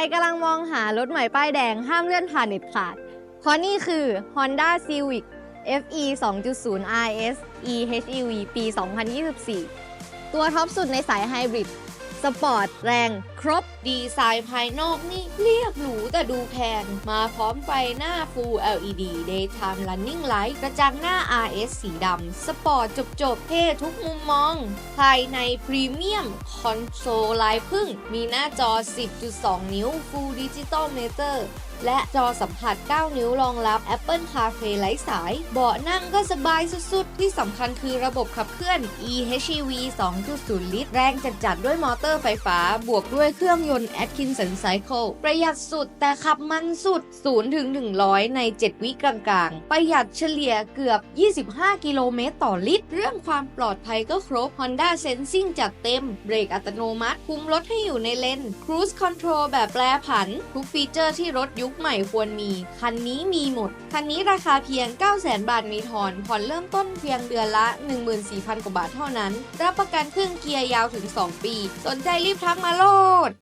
รกำลังมองหารถใหม่ป้ายแดงห้ามเลื่อนผ่านเด็ดขาด เพราะนี่คือ Honda Civic FE 2.0 RS eHEV ปี 2024 ตัวท็อปสุดในสายไฮบริด สปอร์ต แรง ครบ ดีไซน์ภายนอกนี่เรียบหรู แต่ดูแพง มาพร้อมไฟหน้า Full LED Daytime Running Light กระจังหน้า RS สีดำ สปอร์ตจบจบๆ เท่ทุกมุมมอง ภายในพรีเมียมคอนโซลลายพึ่ง มีหน้าจอ 10.2 นิ้ว Full Digital Meter และจอสัมผัส 9 นิ้วรองรับ Apple CarPlay ไร้สาย เบาะนั่งก็สบายสุดๆ ที่สำคัญคือระบบขับเคลื่อน eHEV 2.0 ลิตร แรงจัดๆ ด้วยมอเตอร์ไฟฟ้า บวกด้วยเครื่องยนต์ Atkinson Cycle ประหยัดสุดแต่ขับมันสุด 0 ถึง 100 ใน 7 วิกลางๆ ประหยัดเฉลี่ยเกือบ 25 กิโลเมตรต่อลิตร เรื่องความปลอดภัยก็ครบ Honda Sensing จัดเต็ม เบรกอัตโนมัติ คุมรถให้อยู่ในเลน Cruise Control แบบแปรผัน ทุกฟีเจอร์ที่รถยุคใหม่ควรมี คันนี้มีหมด คันนี้ราคาเพียง 900,000 บาทมีทอน ผ่อนเริ่มต้นเพียงเดือนละ 14,000 กว่าบาทเท่านั้น รับประกันเครื่องเกียร์ยาวถึง 2 ปี สนใจรีบทักมาโลด